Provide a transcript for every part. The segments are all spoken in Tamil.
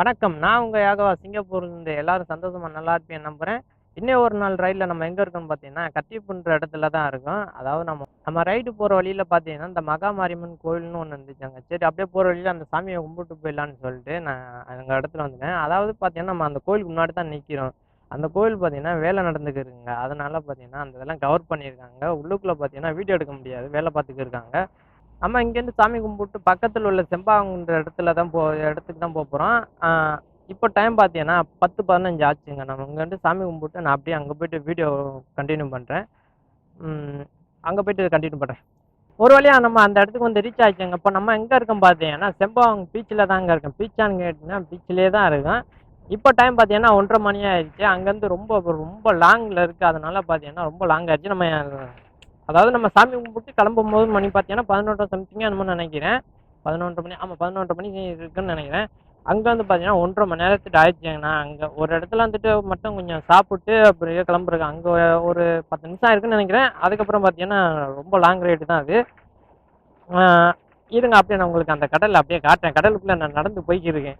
வணக்கம். நான் உங்கள் யாகவா? சிங்கப்பூர்லேருந்து எல்லாரும் சந்தோஷமாக நல்லா இருப்பேன் நம்புகிறேன் இன்னும் ஒரு நாள் ரயிலில் நம்ம எங்கே இருக்கோம்னு பார்த்தீங்கன்னா கத்திப்புன்ற இடத்துல தான் இருக்கோம். அதாவது நம்ம நம்ம ரைடு போகிற வழியில் பார்த்தீங்கன்னா இந்த மகா மாரியம்மன் கோயில்னு ஒன்று இருந்துச்சாங்க. சரி அப்படியே போகிற வழியில் அந்த சாமியை கும்பிட்டு போயிடலான்னு சொல்லிட்டு நான் எங்கள் இடத்துல வந்துட்டேன். அதாவது பார்த்தீங்கன்னா நம்ம அந்த கோயிலுக்கு முன்னாடி தான் நிற்கிறோம் அந்த கோயில் பார்த்தீங்கன்னா வேலை நடந்துக்கிருக்குங்க. அதனால பார்த்தீங்கன்னா அந்த இதெல்லாம் கவர் பண்ணியிருக்காங்க. உள்ளுக்குள்ளே பார்த்தீங்கன்னா வீடியோ எடுக்க முடியாது. வேலை பார்த்துக்கிருக்காங்க நம்ம இங்கேருந்து சாமி கும்பிட்டு பக்கத்தில் உள்ள செம்பாங்குன்ற இடத்துல தான் போ இடத்துக்கு தான் போக போகிறோம் இப்போ டைம் பார்த்தீங்கன்னா பத்து பதினஞ்சு ஆச்சுங்க. நம்ம இங்கேருந்து சாமி கும்பிட்டு நான் அப்படியே அங்கே போயிட்டு வீடியோ கண்டினியூ பண்ணுறேன் அங்கே போயிட்டு கண்டினியூ பண்ணுறேன் ஒரு வழியாக நம்ம அந்த இடத்துக்கு வந்து ரீச் ஆச்சுங்க இப்போ நம்ம எங்கே இருக்கோம் பார்த்தீங்கன்னா செம்பாங் பீச்சில் தாங்க இருக்கோம். பீச்சான்னு கேட்டிங்கன்னா பீச்சிலே தான் இருக்கோம். இப்போ டைம் பார்த்தீங்கன்னா ஒன்றரை மணி ஆயிடுச்சு. அங்கேருந்து ரொம்ப ரொம்ப லாங்கில் இருக்குது அதனால பார்த்தீங்கன்னா ரொம்ப லாங் ஆயிடுச்சு. நம்ம அதாவது நம்ம சாமி கும்பிட்டு கிளம்பும் போது மணி பார்த்தீங்கன்னா பதினொன்றரை சம்திங் என்னமோ நினைக்கிறேன். பதினொன்றரை மணி ஆமாம் பதினொன்றரை மணிக்கு இருக்குன்னு நினைக்கிறேன். அங்கே வந்து பார்த்தீங்கன்னா ஒன்றரை மணி நேரத்துக்கு ஆயிடுச்சுங்கண்ணா அங்கே ஒரு இடத்துல வந்துட்டு மட்டும் கொஞ்சம் சாப்பிட்டு அப்படியே கிளம்புறேன் அங்கே ஒரு பத்து நிமிஷம் இருக்குன்னு நினைக்கிறேன். அதுக்கப்புறம் பார்த்தீங்கன்னா ரொம்ப லாங் ரைடு தான் அது. இருங்க அப்படியே நான் உங்களுக்கு அந்த கடலில் அப்படியே காட்டுறேன். கடலுக்குள்ளே நான் நடந்து போய்க்கிருக்கேன்.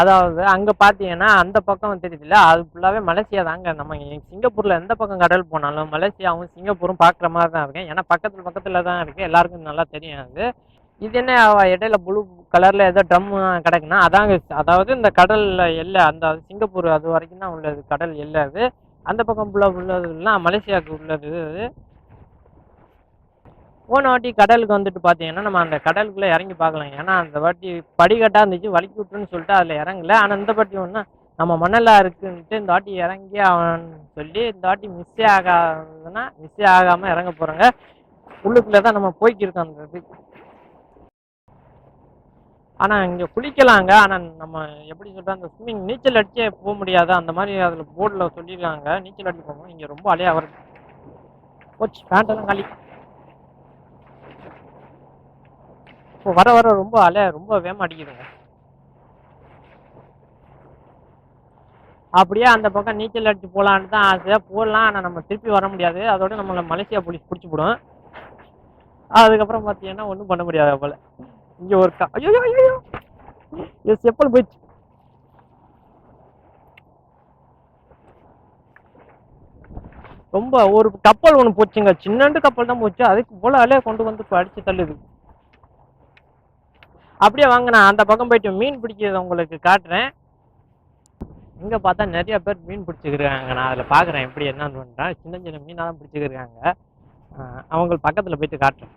அதாவது அங்கே பார்த்தீங்கன்னா அந்த பக்கம் தெரியுதுல்ல அது ஃபுல்லாகவே மலேசியா தாங்க. நம்ம சிங்கப்பூரில் எந்த பக்கம் கடல் போனாலும் மலேசியாவும் சிங்கப்பூரும் பார்க்குற மாதிரி தான் இருக்கேன் ஏன்னா பக்கத்தில் பக்கத்தில் தான் இருக்குது எல்லாருக்கும் நல்லா தெரியும் அது. இது என்ன இடையில ப்ளூ கலரில் ஏதோ ட்ரம் கிடக்குன்னா அதாங்க அதாவது இந்த கடலில் எல்லை அந்த சிங்கப்பூர் அது வரைக்கும் தான் உள்ளது. கடல் எல்லை அது. அந்த பக்கம் ஃபுல்லாக உள்ளதுலாம் மலேசியாவுக்கு உள்ளது அது. போன வாட்டி கடலுக்கு வந்துட்டு பார்த்தீங்கன்னா நம்ம அந்த கடலுக்குள்ளே இறங்கி பார்க்கலாம். ஏன்னா அந்த வாட்டி படிக்கட்டாக இருந்துச்சு வலிக்கி விட்டுன்னு சொல்லிட்டு அதில் இறங்கல. ஆனால் இந்த வாட்டி ஒன்றா நம்ம மணலாக இருக்குன்ட்டு இந்த வாட்டி இறங்கி அவன் சொல்லி இந்த வாட்டி மிஸ்ஸே ஆகாதுன்னா மிஸ்ஸே ஆகாமல் இறங்க போகிறோங்க உள்ளுக்குள்ளே தான் நம்ம போய்க்கிருக்கோம் அந்த இது. ஆனால் இங்கே குளிக்கலாங்க. ஆனால் நம்ம எப்படி சொல்கிறோம் அந்த ஸ்விம்மிங் நீச்சல் அடிச்சே போக முடியாது. அந்த மாதிரி அதில் போர்டில் சொல்லியிருக்காங்க நீச்சல் அடிச்சு போகணும் இங்கே ரொம்ப அலையாக வருது. போச்சு பேண்டெல்லாம் காலி. இப்போ வர வர ரொம்ப அலை ரொம்ப வேகமாக அடிக்குதுங்க அப்படியே அந்த பக்கம் நீச்சல் அடிச்சு போகலான்னு தான் ஆசையாக போடலாம் ஆனால் நம்ம திருப்பி வர முடியாது. அதோட நம்மளை மலேசியா போலீஸ் பிடிச்சி போடும் அதுக்கப்புறம் பார்த்தீங்கன்னா ஒன்றும் பண்ண முடியாது போல் இங்கே ஒரு க ஐயோ ஐயோ இது செப்பல் போயிடுச்சு. ரொம்ப ஒரு கப்பல் ஒன்று போச்சுங்க. சின்னண்டு கப்பல் தான் போச்சு. அதுக்கு போல அலையை கொண்டு வந்து இப்போ அடிச்சு தள்ளுது. அப்படியே வாங்க நான் அந்த பக்கம் போயிட்டு மீன் பிடிக்கிறத உங்களுக்கு காட்டுறேன். இங்கே பார்த்தா நிறைய பேர் மீன் பிடிச்சிக்கிருக்காங்க நான் அதில் பார்க்குறேன் எப்படி என்னன்னு பண்ணுறேன் சின்ன சின்ன மீனாக தான் பிடிச்சிக்கிருக்காங்க அவங்க பக்கத்தில் போயிட்டு காட்டுறேன்.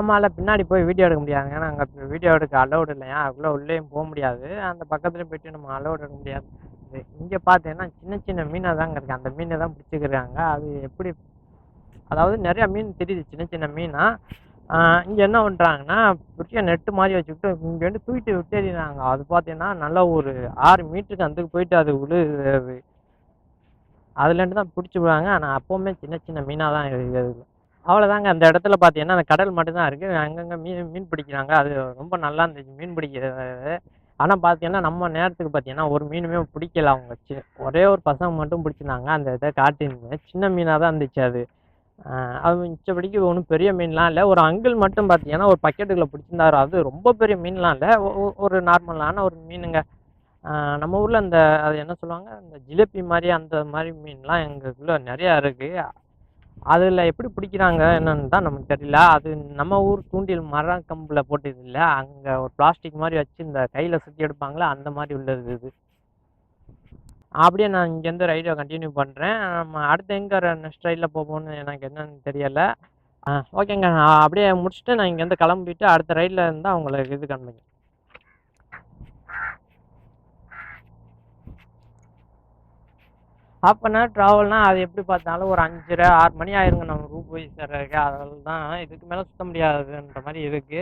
ஆமால பின்னாடி போய் வீடியோ எடுக்க முடியாதுங்க ஏன்னா அங்கே வீடியோ எடுக்க அலௌடு இல்லையா? அதுக்குள்ளே உள்ளேயும் போக முடியாது. அந்த பக்கத்துலேயும் போயிட்டு நம்ம அலௌடு எடுக்க முடியாது. இங்கே பார்த்தீங்கன்னா சின்ன சின்ன மீனாக தாங்க இருக்குது அந்த மீனை தான் பிடிச்சிக்கிறாங்க. அது எப்படி அதாவது நிறையா மீன் தெரியுது. சின்ன சின்ன மீனாக இங்கே என்ன பண்ணுறாங்கன்னா பெரிய நெட்டு மாதிரி வச்சுக்கிட்டு இங்கே வந்து தூக்கிட்டு விட்டேறினாங்க அது பார்த்தீங்கன்னா நல்லா ஒரு ஆறு மீட்டருக்கு அதுக்கு போயிட்டு அது விழுது அதுலேருந்து தான் பிடிச்சி விடுவாங்க ஆனால் அப்போவுமே சின்ன சின்ன மீனாக தான் இருக்குது அவ்வளோதாங்க அந்த இடத்துல பார்த்தீங்கன்னா அந்த கடல் மட்டும்தான் இருக்குது அங்கங்கே மீன் மீன் பிடிக்கிறாங்க. அது ரொம்ப நல்லா இருந்துச்சு. மீன் பிடிக்கிறது. ஆனால் பார்த்தீங்கன்னா நம்ம நேரத்துக்கு பார்த்தீங்கன்னா ஒரு மீனுமே பிடிக்கல அவங்க வச்சு. ஒரே ஒரு பசங்க மட்டும் பிடிச்சிருந்தாங்க. அந்த இதை காட்டியிருந்தேன் சின்ன மீனாக தான் இருந்துச்சு அது. அது மிச்சபடிக்கு ஒன்றும் பெரிய மீன்லாம் இல்லை. ஒரு அங்கிள் மட்டும் பார்த்தீங்கன்னா ஒரு பக்கெட்டுக்குள்ளே பிடிச்சிருந்தாரு. அது ரொம்ப பெரிய மீன்லாம் இல்லை. ஒ- ஒரு நார்மலான ஒரு மீனுங்க. நம்ம ஊரில் அந்த அது என்ன சொல்லுவாங்க? இந்த ஜிலேபி மாதிரி அந்த மாதிரி மீன்லாம் எங்களுக்குள்ளே நிறையா இருக்குது அதில் எப்படி பிடிக்கிறாங்க என்னன்னு தான் நமக்கு தெரியல. அது நம்ம ஊர் தூண்டில் மரம் கம்பில் போட்டது இல்லை. அங்கே ஒரு பிளாஸ்டிக் மாதிரி வச்சு இந்த கையில் சுற்றி எடுப்பாங்களே அந்த மாதிரி உள்ளது இது. அப்படியே நான் இங்கேருந்து ரைடை கண்டினியூ பண்ணுறேன் நம்ம அடுத்து எங்கே நெக்ஸ்ட் ரைடில் போகணும்னு எனக்கு என்னன்னு தெரியலை. ஓகேங்க நான் அப்படியே முடிச்சுட்டு நான் இங்கேருந்து கிளம்பிட்டு அடுத்த ரைடில் இருந்தால் உங்களுக்கு இது காண்பிங்க. ஹாஃப் அன் ஹவர் ட்ராவல்னால் அது எப்படி பார்த்தாலும் ஒரு அஞ்சரை ஆறு மணி ஆயிருங்க நம்ம ரூம் போய் சேர்றதுக்கு. அதில் தான் இதுக்கு மேலே சுத்த முடியாதுன்ற மாதிரி இருக்குது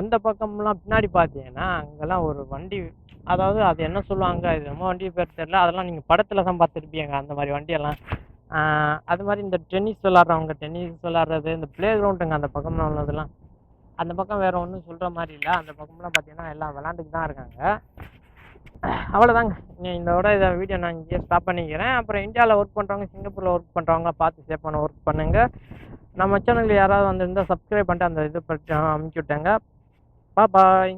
அந்த பக்கம்லாம் பின்னாடி பார்த்தீங்கன்னா அங்கெல்லாம் ஒரு வண்டி அதாவது அது என்ன சொல்லுவாங்க இது நம்ம வண்டி பேர் தெரியல. அதெல்லாம் நீங்கள் படத்தில் தான் பார்த்துருப்பீங்க அந்த மாதிரி வண்டியெல்லாம். அது மாதிரி இந்த டென்னிஸ் விளாட்றவங்க டென்னிஸ் விளாட்றது இந்த ப்ளே கிரவுண்டுங்க அந்த பக்கம்லாம் உள்ளதெல்லாம். அந்த பக்கம் வேறு ஒன்றும் சொல்கிற மாதிரி இல்லை. அந்த பக்கம்லாம் பார்த்தீங்கன்னா எல்லாம் விளாண்டுட்டு தான் இருக்காங்க. அவ்வளோதாங்க இந்த இதோட இதை வீடியோ நான் இங்கேயே ஸ்டாப் பண்ணிக்கிறேன். அப்புறம் இந்தியாவில் ஒர்க் பண்ணுறவங்க சிங்கப்பூரில் ஒர்க் பண்ணுறவங்க பார்த்து சேஃபான ஒர்க் பண்ணுங்கள் நம்ம சேனலில் யாராவது வந்திருந்தால் சப்ஸ்கிரைப் பண்ணிட்டு அந்த இது பற்றி அமுச்சு விட்டாங்க பாய்